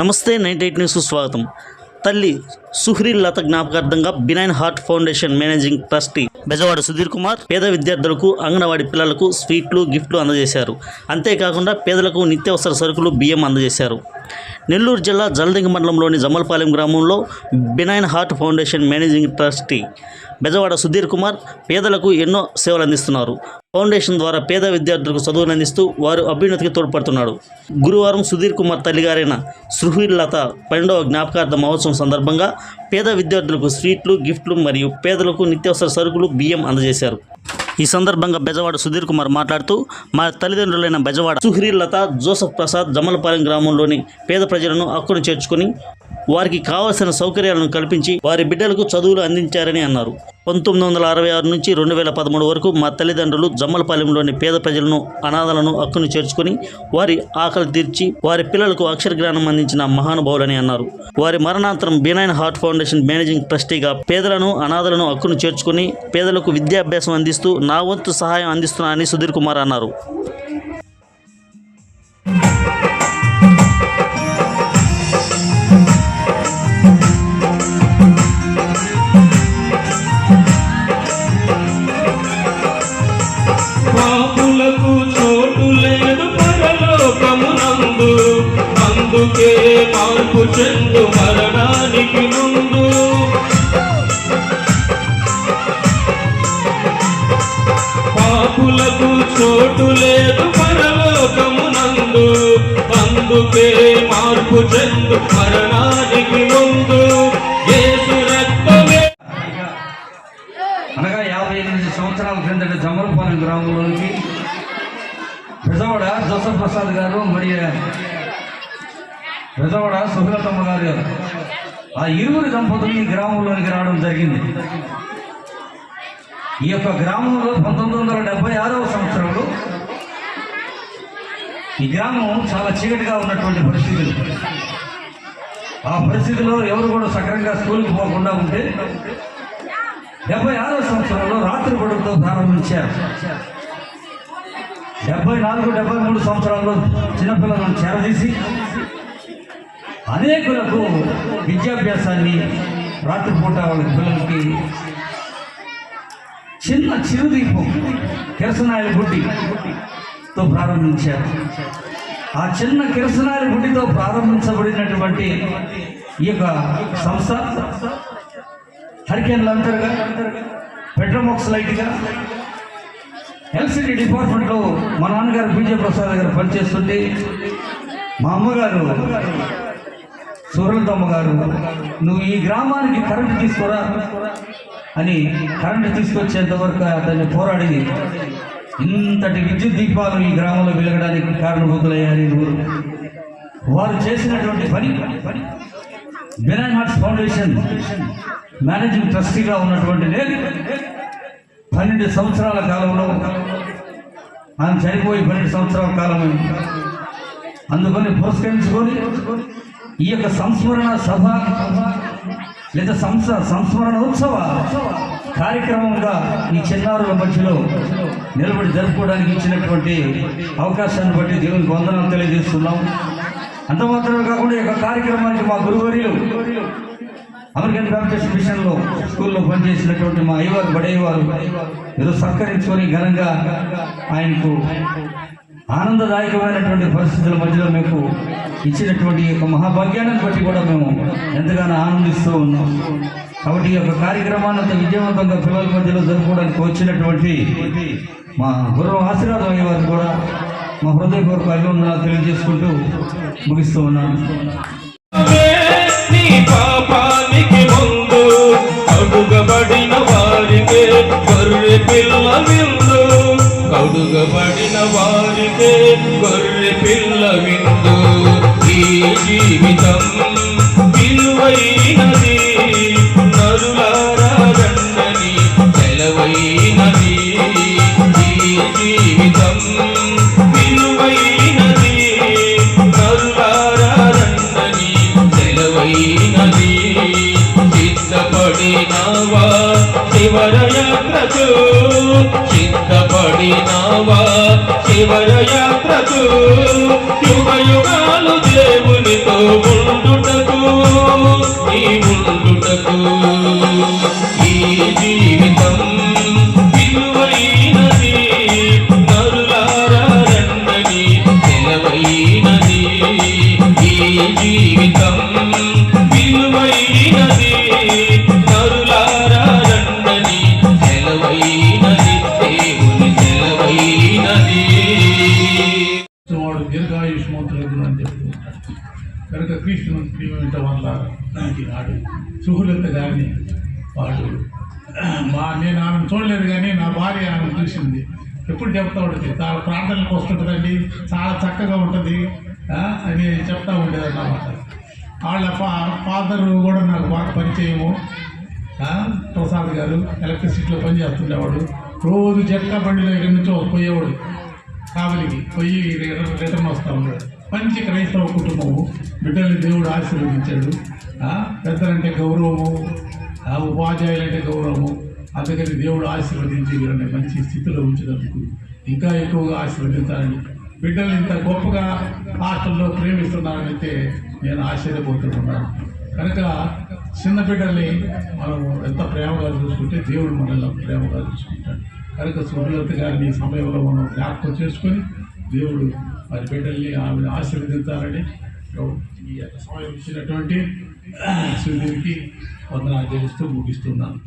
నమస్తే night eight న్యూస్కు స్వాగతం. తల్లి సుహ్రీ Latha జ్ఞాపకార్థంగా benign heart foundation managing trustee Bezawada Sudheer Kumar పేద విద్యార్థులకు అంగన్వాడీ పిల్లలకు స్వీట్లు గిఫ్ట్లు అందజేశారు. అంతేకాకుండా పేదలకు నిత్యావసర సరుకులు బియ్యం అందజేశారు. నెల్లూరు జిల్లా జలదింగ మండలంలోని జమ్మలపాలెం గ్రామంలో benign heart foundation managing trustee Bezawada Sudheer Kumar పేదలకు ఎన్నో సేవలు అందిస్తున్నారు. ఫౌండేషన్ ద్వారా పేద విద్యార్థులకు చదువులు అందిస్తూ వారు అభ్యున్నతికి తోడ్పడుతున్నాడు గురువారం సుధీర్ కుమార్ తల్లిగారైన సుహీర్ లత పన్నెండవ జ్ఞాపకార్థ మహోత్సవం సందర్భంగా పేద విద్యార్థులకు స్వీట్లు గిఫ్ట్లు మరియు పేదలకు నిత్యావసర సరుకులు బియ్యం అందజేశారు. ఈ సందర్భంగా బెజవాడ సుధీర్ కుమార్ మాట్లాడుతూ మా తల్లిదండ్రులైన బెజవాడ సుహ్రీర్ లత జోసఫ్ ప్రసాద్ జమలపాలెం గ్రామంలోని పేద ప్రజలను హక్కును చేర్చుకుని వారికి కావలసిన సౌకర్యాలను కల్పించి వారి బిడ్డలకు చదువులు అందించారని అన్నారు. పంతొమ్మిది వందల అరవై ఆరు నుంచి రెండు వేల పదమూడు వరకు మా తల్లిదండ్రులు జమ్మలపాలెంలోని పేద ప్రజలను అనాథలను హక్కును చేర్చుకుని వారి ఆకలి తీర్చి వారి పిల్లలకు అక్షర జ్ఞానం అందించిన మహానుభావులని అన్నారు. వారి మరణాంతరం బీనైన్ హార్ట్ ఫౌండేషన్ మేనేజింగ్ ట్రస్టీగా పేదలను అనాథలను హక్కును చేర్చుకుని పేదలకు విద్యాభ్యాసం అందిస్తూ నా వంతు సహాయం అందిస్తున్నానని సుధీర్ కుమార్ అన్నారు. మార్పు చెందు మరణానికి ముందు. పాపులకు చోటు లేదు పరలోకమునందు అందుకే మార్పు చెందు మరణానికి ముందు. అనగా యాభై ఎనిమిది సంవత్సరాల క్రిందట జమలపాలెం గ్రామంలోనికి పెదవాడ జోసఫ్ ప్రసాద్ గారు మరియు పెదవాడ సుహలతమ్మ గారు ఆ ఇరువురు దంపతులు ఈ గ్రామంలోనికి రావడం జరిగింది. ఈ యొక్క గ్రామంలో పంతొమ్మిది వందల డెబ్బై ఆరవ సంవత్సరంలో ఈ గ్రామం చాలా చీకటిగా ఉన్నటువంటి పరిస్థితులు. ఆ పరిస్థితిలో ఎవరు కూడా సక్రంగా స్కూల్కి పోకుండా ఉంటే డెబ్బై ఆరో సంవత్సరంలో రాత్రి పొడుగుతో ప్రారంభించారు. డెబ్బై నాలుగు డెబ్బై మూడు సంవత్సరాల్లో చిన్నపిల్లలను చేరదీసి అనేకులకు విద్యాభ్యాసాన్ని రాత్రిపూట వాళ్ళ పిల్లలకి చిన్న చిరుదీపం కిరసనాయల గుడ్డితో ప్రారంభించారు. ఆ చిన్న కిరసనాయల గుడ్డితో ప్రారంభించబడినటువంటి ఈ యొక్క సంస్థ హరికేన్ లంతర్గా పెట్రోమాక్స్ లైట్గా ఎల్సిడి డిపార్ట్మెంట్లో మా నాన్నగారు బీజే ప్రసాద్ గారు పనిచేస్తుంటే మా అమ్మగారు సురలతమ్మ గారు నువ్వు ఈ గ్రామానికి కరెంటు తీసుకురా అని కరెంటు తీసుకొచ్చేంత వరకు అతన్ని పోరాడి ఇంతటి విద్యుత్ దీపాలు ఈ గ్రామంలో వెలగడానికి కారణభూతులయ్యారు ఊరు. వారు చేసినటువంటి పని బెనాన్ హార్ట్స్ ఫౌండేషన్ మేనేజింగ్ ట్రస్టీగా ఉన్నటువంటి నేను పన్నెండు సంవత్సరాల కాలంలో ఆయన చనిపోయి పన్నెండు సంవత్సరాల కాలం అందుకని పురస్కరించుకొని ఈ యొక్క సంస్మరణ సభ లేదా సంస సంస్మరణ ఉత్సవ కార్యక్రమంగా ఈ చిన్నారుల మధ్యలో నిలబడి జరుపుకోవడానికి ఇచ్చినటువంటి అవకాశాన్ని బట్టి దేవునికి వందనాలు తెలియజేస్తున్నాం. అంత మాత్రమే కాకుండా ఈ యొక్క కార్యక్రమానికి మా గురువర్యులు అమెరికన్ బ్యాప్టిస్ట్ మిషన్లో స్కూల్లో పనిచేసినటువంటి మా అయ్యవారు బడయ్యవారు ఏదో సత్కరించుకొని ఘనంగా ఆయనకు ఆనందదాయకమైనటువంటి పరిస్థితుల మధ్యలో మీకు ఇచ్చినటువంటి యొక్క మహాభాగ్యాన్ని బట్టి కూడా మేము ఎంతగానో ఆనందిస్తూ ఉన్నాం. కాబట్టి ఈ యొక్క కార్యక్రమాన్ని అంత విజయవంతంగా పిల్లల మధ్యలో జరుపుకోవడానికి వచ్చినటువంటి మా గురువు ఆశీర్వాదం అయ్యేవారు కూడా మా హృదయపూర్వక అభివందనాలు తెలియజేసుకుంటూ ముగిస్తూ ఉన్నాను కడుగబడిన వారికే పిల్ల విందు. కడుగబడిన జీవితం విలువైనది నరులారా రండని సెలవైనది. ఈ జీవితం విలువైనది నరులారా రండని సెలవైనది. సిద్ధపడినవా శివర చిత్తపడినవా సిద్ధపడినవా శివర యాత్రకు యుగ కనుక ఉంటాడు కనుక క్రీస్తు వల్ల వల్ల నాడు సుహులత గారిని వాడు. మా నేను ఆమెను చూడలేదు కానీ నా భార్య ఆమెను చూసింది. ఎప్పుడు చెప్తా ఉంటుంది చాలా ప్రార్థనలకు వస్తుంటుందండి చాలా చక్కగా ఉంటుంది అని చెప్తా ఉండేది అన్నమాట. వాళ్ళ ఫా ఫాదర్ కూడా నాకు బాగా పరిచయము. ప్రసాద్ గారు ఎలక్ట్రిసిటీలో పనిచేస్తుండేవాడు. రోజు జట్కా బండిలో ఎక్కడి నుంచో పోయేవాడు. కావలికి పోయి రిటర్న్ రిటర్న్ వస్తూ ఉన్నాడు మంచి క్రైస్తవ కుటుంబము. బిడ్డల్ని దేవుడు ఆశీర్వదించాడు. పెద్దలంటే గౌరవము ఉపాధ్యాయులంటే గౌరవము. అందుకని దేవుడు ఆశీర్వదించి వీళ్ళని మంచి స్థితిలో ఉంచినందుకు ఇంకా ఎక్కువగా ఆశీర్వదించాలని. బిడ్డలు ఇంత గొప్పగా హాస్టల్లో ప్రేమిస్తున్నారనైతే నేను ఆశ్చర్యపోతున్నాను. కనుక చిన్న బిడ్డల్ని మనం ఎంత ప్రేమగా చూసుకుంటే దేవుడు మనల్ని ప్రేమగా చూసుకుంటాడు. కనుక సుబ్రత గారిని సమయంలో మనం జ్ఞాపకం చేసుకొని దేవుడు వారి బిడ్డల్ని ఆమెను ఆశీర్వదించాలని ఈ సమయం ఇచ్చినటువంటి సుధీర్కి వందనాలు తెలుస్తూ ముగిస్తున్నాను.